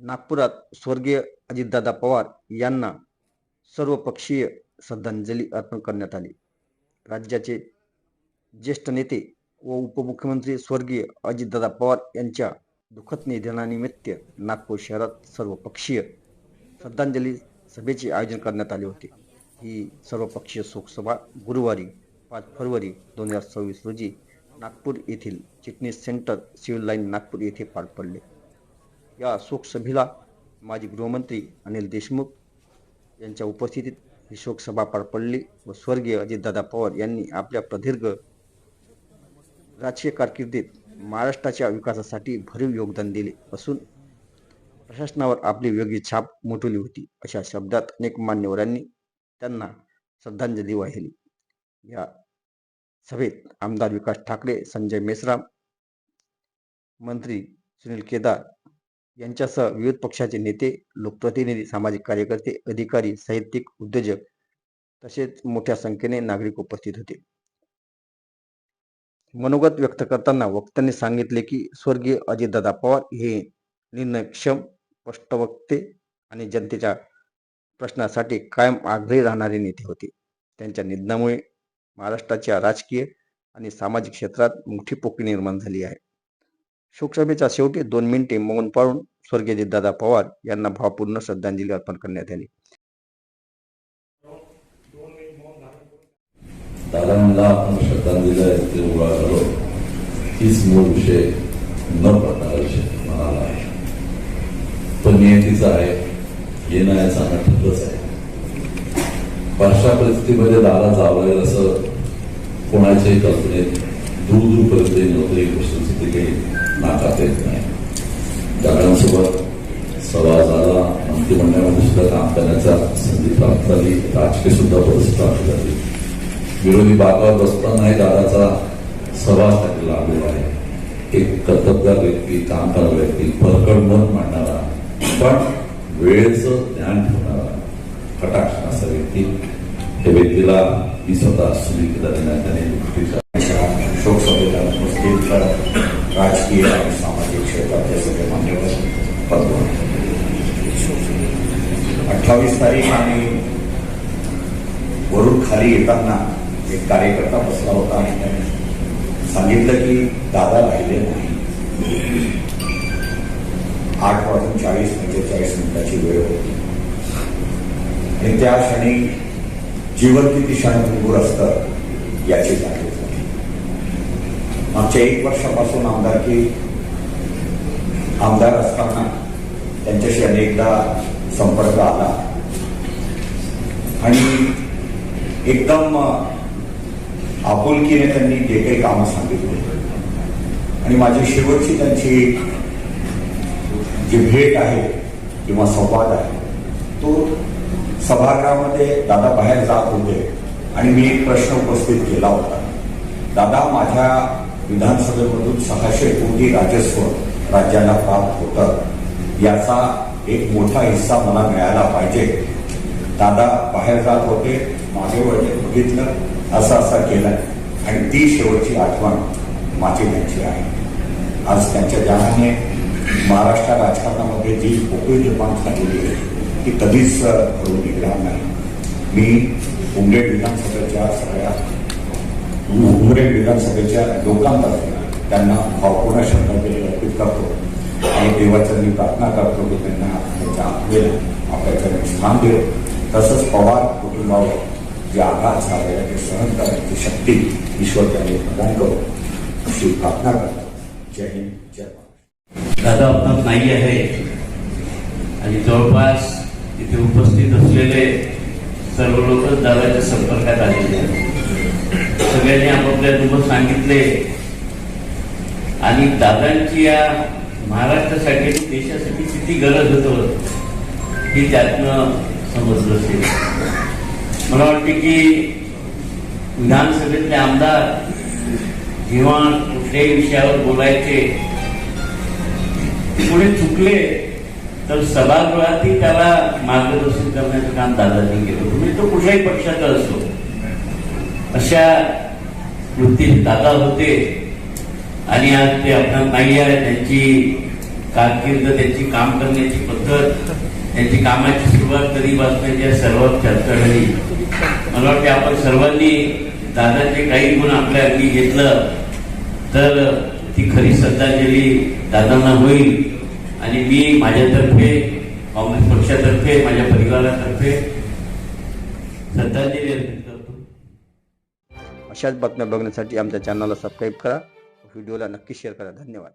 नागपुरात स्वर्गीय अजितदादा पवार यांना सर्वपक्षीय श्रद्धांजली अर्पण करण्यात आली. राज्याचे ज्येष्ठ नेते व उपमुख्यमंत्री स्वर्गीय अजितदादा पवार यांच्या दुःखद निधनानिमित्त नागपूर शहरात सर्वपक्षीय श्रद्धांजली सभेचे आयोजन करण्यात आले होते. ही सर्वपक्षीय शोकसभा गुरुवारी पाच फरवरी दोन हजार सव्वीस रोजी नागपूर येथील Chitnis centre civil line Nagpur येथे पार पडले. या शोकसभेला माजी गृहमंत्री अनिल देशमुख यांच्या उपस्थितीत ही शोकसभा पार पडली व स्वर्गीय अजितदादा पवार यांनी आपल्या प्रदीर्घ राजकीय कारकिर्दीत महाराष्ट्राच्या विकासासाठी भरीव योगदान दिले. असून प्रशासनावर आपली वेगळी छाप मोठवली होती अशा शब्दात अनेक मान्यवरांनी त्यांना श्रद्धांजली वाहिली. या सभेत आमदार विकास ठाकरे संजय मेश्राम मंत्री सुनील केदार यांच्यासह विविध पक्षाचे नेते लोकप्रतिनिधी सामाजिक कार्यकर्ते अधिकारी साहित्यिक उद्योजक तसेच मोठ्या संख्येने नागरिक उपस्थित होते. मनोगत व्यक्त करताना वक्त्यांनी सांगितले की स्वर्गीय अजितदादा पवार हे निर्णयक्षम स्पष्टवक्ते आणि जनतेच्या प्रश्नासाठी कायम आग्रही राहणारे नेते होते. त्यांच्या निधनामुळे महाराष्ट्राच्या राजकीय आणि सामाजिक क्षेत्रात मोठी पोकळी निर्माण झाली आहे. शोकसभेच्या शेवटी दोन मिनिटे मौन पाळून स्वर्गीय दादा पवार यांना भावपूर्ण श्रद्धांजली अर्पण करण्यात आली. दादांना आपण श्रद्धांजली ते उभा करो हीच मूळ विषय न पडणारा विषय म्हणाला आहे. तो नियतीचा आहे येणं आहे जाणं ठरलंच आहे. अशा परिस्थितीमध्ये दादा चालवेल असं कोणाच्याही कल्पनेत दूर दूरपर्यंत नव्हतं ही ते काही नाकारता येत नाही दादांसोबत संवाद झाला मंत्रिमंडळामध्ये सुद्धा काम करण्याचा संधी प्राप्त झाली राजकीय सुद्धा परिस्थिती प्राप्त झाली विरोधी बागावर बसतानाही दादाचा सहवास त्याला लाभलेला आहे एक कर्तबगार व्यक्ती काम करणारा व्यक्ती फरकड मन मांडणारा पण वेळेचं ज्ञान ठेवणारा कटाक्ष असा व्यक्ती त्या व्यक्तीला मी स्वतः सुविधा देण्यात त्याने गोष्टीचा उपस्थित राजकीय आणि सामाजिक क्षेत्रातले सगळे मान्यवर पदवर अठ्ठावीस तारीख आणि वरून खाली येताना एक कार्यकर्ता बसला होता आणि त्याने सांगितलं की दादा राहिले नाही. आठ वाजून चाळीस पंचेचाळीस मिनिटाची वेळ होती. आणि त्या क्षणी जीवन किती क्षणभंगूर असतं याची जाणीव मागच्या एक वर्षापासून आमदारकी आमदार असताना त्यांच्याशी अनेकदा संपर्क आला. आणि एकदम आपुलकीने त्यांनी जे काही कामं सांगितली. आणि माझी शेवटची त्यांची जी भेट आहे किंवा संवाद आहे तो सभागृहामध्ये दादा बाहेर जात होते आणि मी एक प्रश्न उपस्थित केला होता. दादा माझ्या विधानसभेमधून सहाशे कोटी राजस्व राज्याला प्राप्त होतं. याचा एक मोठा हिस्सा मला मिळायला पाहिजे. दादा बाहेर जात होते मागे वळले बघितलं असं असं केलं. आणि ती शेवटची आठवण माझी त्यांची आहे. आज त्यांच्या जाण्याने महाराष्ट्र राजकारणामध्ये जी पोकळी निर्माण झालेली आहे ती कधीच भरून निघणार नाही. मी उमरेड विधानसभेच्या सगळ्या उमरेड विधानसभेच्या लोकांतर्फे त्यांना भावपूर्ण श्रद्धांजली अर्पित करतो. आणि देवाचं मी प्रार्थना करतो की त्यांना त्यांच्या आत्मेला आपल्याकडे स्थान देव तसंच पवार कुटुंबावर जे आघात झाले ते सहन करण्याची शक्ती ईश्वर त्यांनी प्रदान करो अशी प्रार्थना करतो. जय हिंद जय महाराष्ट्र. दादा अपनात नाही आहे. आणि जवळपास इथे उपस्थित असलेले सर्व लोक दादाच्या संपर्कात आलेले आहेत. सगळ्यांनी आपापल्या अनुभव सांगितले. आणि दादांची या महाराष्ट्रासाठी देशासाठी किती गरज होत ही त्यातनं समजलं असेल. मला वाटते की विधानसभेतले आमदार जेव्हा कुठल्याही विषयावर बोलायचे पुढे चुकले तर सभागृहातही त्याला मार्गदर्शन करण्याचं काम दादांनी केलं. म्हणजे तो कुठल्याही पक्षाचा असो. अशा वृत्तीत दादा होते. आणि आज ते आपण नाही आहे त्यांची कारकीर्द त्यांची काम करण्याची पद्धत त्यांची कामाची सुरुवात कधीपासून या सर्वात चर्चा झाली मला वाटते आपण सर्वांनी दादाचे काही गुण आपल्या अगदी घेतलं तर ती खरी श्रद्धांजली दादांना होईल. आणि मी माझ्यातर्फे काँग्रेस पक्षातर्फे माझ्या परिवारातर्फे श्रद्धांजली अर्पित अशाच बातम्या बघण्यासाठी आमच्या चॅनलला सबस्क्राईब करा. व्हिडिओला नक्की शेअर करा. धन्यवाद.